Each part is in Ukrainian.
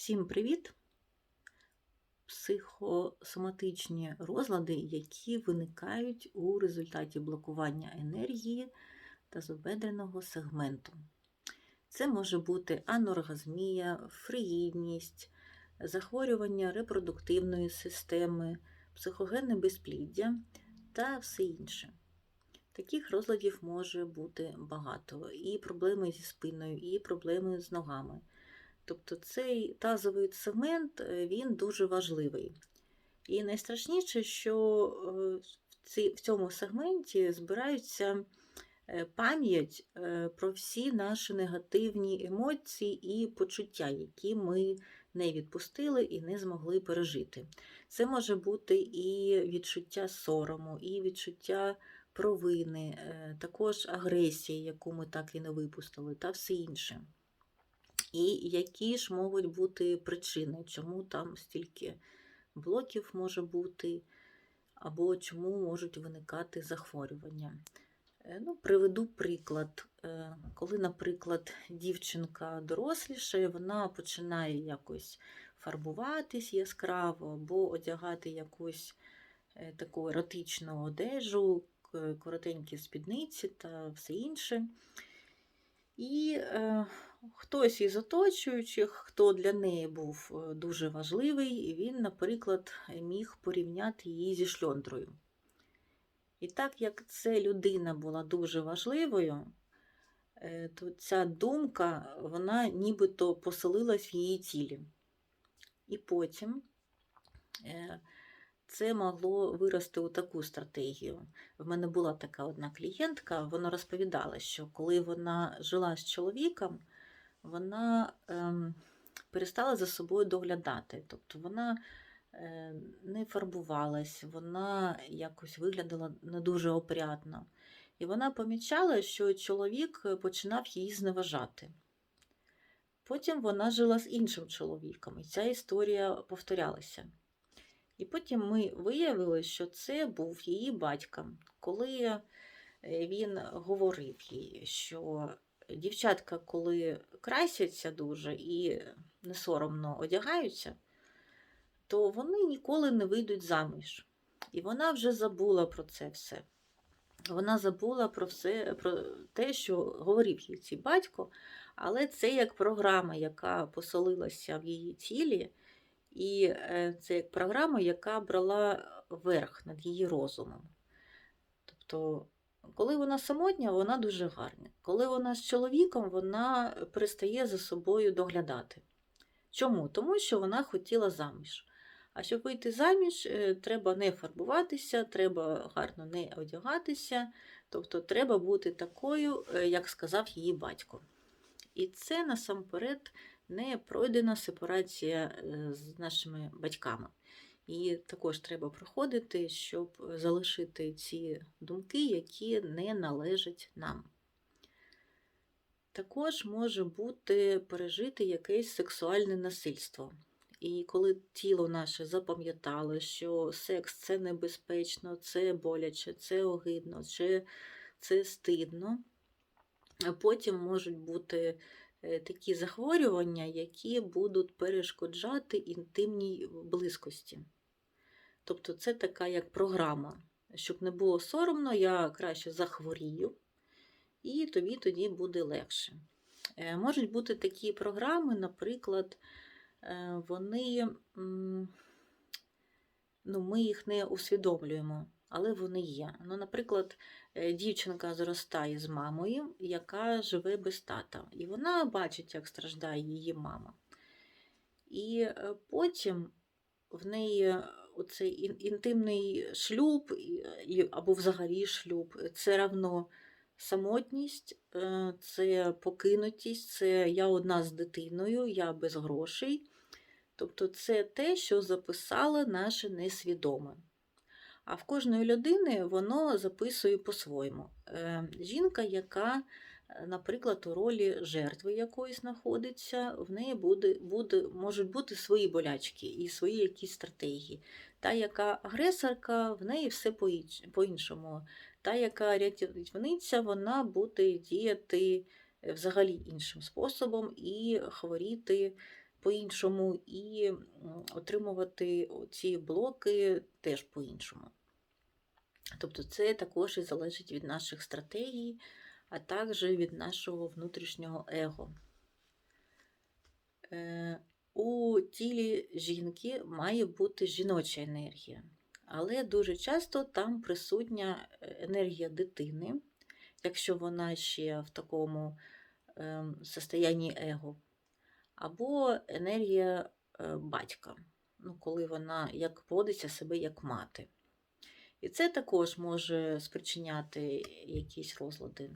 Всім привіт! Психосоматичні розлади, які виникають у результаті блокування енергії та зобедреного сегменту. Це може бути аноргазмія, фриїдність, захворювання репродуктивної системи, психогенне безпліддя та все інше. Таких розладів може бути багато. І проблеми зі спиною, і проблеми з ногами. Тобто цей тазовий сегмент е, він дуже важливий. І найстрашніше, що е, в цьому сегменті збираються е, пам'ять про всі наші негативні емоції і почуття, які ми не відпустили і не змогли пережити. Це може бути і відчуття сорому, і відчуття провини, також агресії, яку ми так і не випустили, та все інше. І які ж можуть бути причини, чому там стільки блоків може бути, або чому можуть виникати захворювання. Е, Ну, приведу приклад. Е, Коли, наприклад, дівчинка дорослішає, вона починає якось фарбуватись яскраво, або одягати якусь е, таку еротичну одежу, коротенькі спідниці та все інше. І хтось із оточуючих, хто для неї був е, дуже важливий, і він, наприклад, міг порівняти її зі шльондрою. І так як ця людина була дуже важливою, е, то ця думка, вона нібито поселилась в її тілі. І потім е, це могло вирости у таку стратегію. В мене була така одна клієнтка, вона розповідала, що коли вона жила з чоловіком, вона ем, перестала за собою доглядати. Тобто вона е, не фарбувалась, вона якось виглядала не дуже опрятно. І вона помічала, що чоловік починав її зневажати. Потім вона жила з іншим чоловіком, і ця історія повторялася. І потім ми виявили, що це був її батько, коли е, він говорив їй, що дівчатка, коли красяться дуже і не соромно одягаються, то вони ніколи не вийдуть заміж. І вона вже забула про це все. Вона забула про все, про те, що говорив їй цей батько, але це як програма, яка поселилася в її тілі, і е, це як програма, яка брала верх над її розумом. Тобто, коли вона самотня, вона дуже гарна. Коли вона з чоловіком, вона перестає за собою доглядати. Чому? Тому що вона хотіла заміж. А щоб вийти заміж, е, треба не фарбуватися, треба гарно не одягатися, тобто треба бути такою, е, як сказав її батько. І це насамперед не пройдена сепарація е, з нашими батьками. І також треба проходити, щоб залишити ці думки, які не належать нам. Також може бути пережити якесь сексуальне насильство. І коли тіло наше запам'ятало, що секс це небезпечно, це боляче, це огидно, це, це стидно, потім можуть бути такі захворювання, які будуть перешкоджати інтимній близькості. Тобто це така як програма. Щоб не було соромно, я краще захворію, і тобі тоді буде легше. Е, Можуть бути такі програми, наприклад, е, вони, ну, ми їх не усвідомлюємо, але вони є. Ну, наприклад, е, дівчинка зростає з мамою, яка живе без тата, і вона бачить, як страждає її мама. І е, потім в неї оцей інтимний шлюб і- або взагалі шлюб це равно самотність, е, це покинутість, це я одна з дитиною, я без грошей. Тобто це те, що записало наше несвідоме. А в кожної людини воно записує по-своєму. Е, Жінка, яка, е, наприклад, у ролі жертви якоїсь знаходиться, в неї буде, буде, можуть бути свої болячки і свої якісь стратегії. Та, яка агресорка, в неї все по-інш- по-іншому. Та, яка рятівниця, вона буде діяти е, взагалі іншим способом і хворіти по-іншому, і отримувати ці блоки теж по-іншому. Тобто це також і залежить від наших стратегій, а також від нашого внутрішнього его. Е, У тілі жінки має бути жіноча енергія, але дуже часто там присутня е, енергія дитини, якщо вона ще в такому ем, состоянні его, або енергія е, батька, ну, коли вона як поводиться себе як мати. І це також може спричиняти якісь розлади.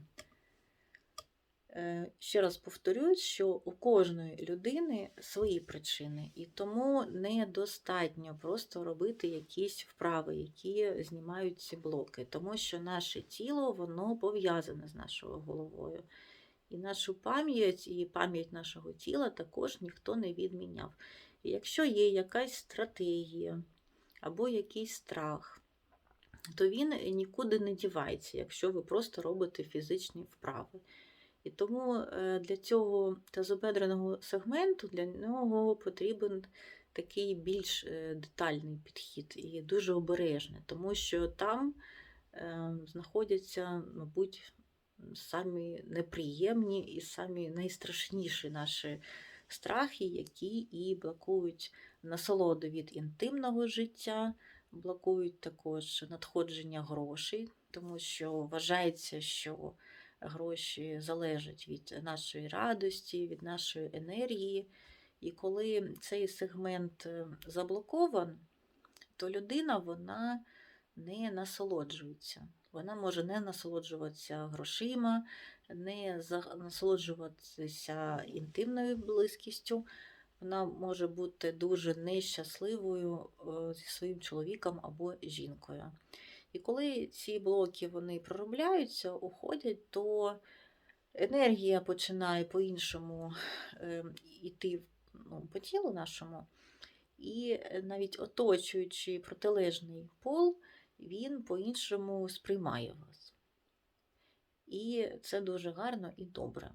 Е, Ще раз повторюсь, що у кожної людини свої причини, і тому недостатньо просто робити якісь вправи, які знімають ці блоки, тому що наше тіло воно пов'язане з нашою головою. І нашу пам'ять, і пам'ять нашого тіла також ніхто не відміняв. І якщо є якась стратегія або якийсь страх, то він нікуди не дівається, якщо ви просто робите фізичні вправи. І тому е, для цього тазобедреного сегменту для нього потрібен такий більш е, детальний підхід і дуже обережний, тому що там е, знаходяться, мабуть, самі неприємні і самі найстрашніші наші страхи, які і блокують насолоду від інтимного життя, блокують також надходження грошей, тому що вважається, що гроші залежать від нашої радості, від нашої енергії. І коли цей сегмент е, заблокован, то людина вона не насолоджується. Вона може не насолоджуватися грошима, не насолоджуватися інтимною близькістю. Вона може бути дуже нещасливою е, зі своїм чоловіком або жінкою. І коли ці блоки вони проробляються, уходять, то енергія починає по-іншому е, йти ну, по тілу нашому, і е, навіть оточуючи протилежний пол, він по-іншому сприймає вас. І це дуже гарно і добре.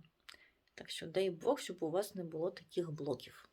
Так що дай Бог, щоб у вас не було таких блоків.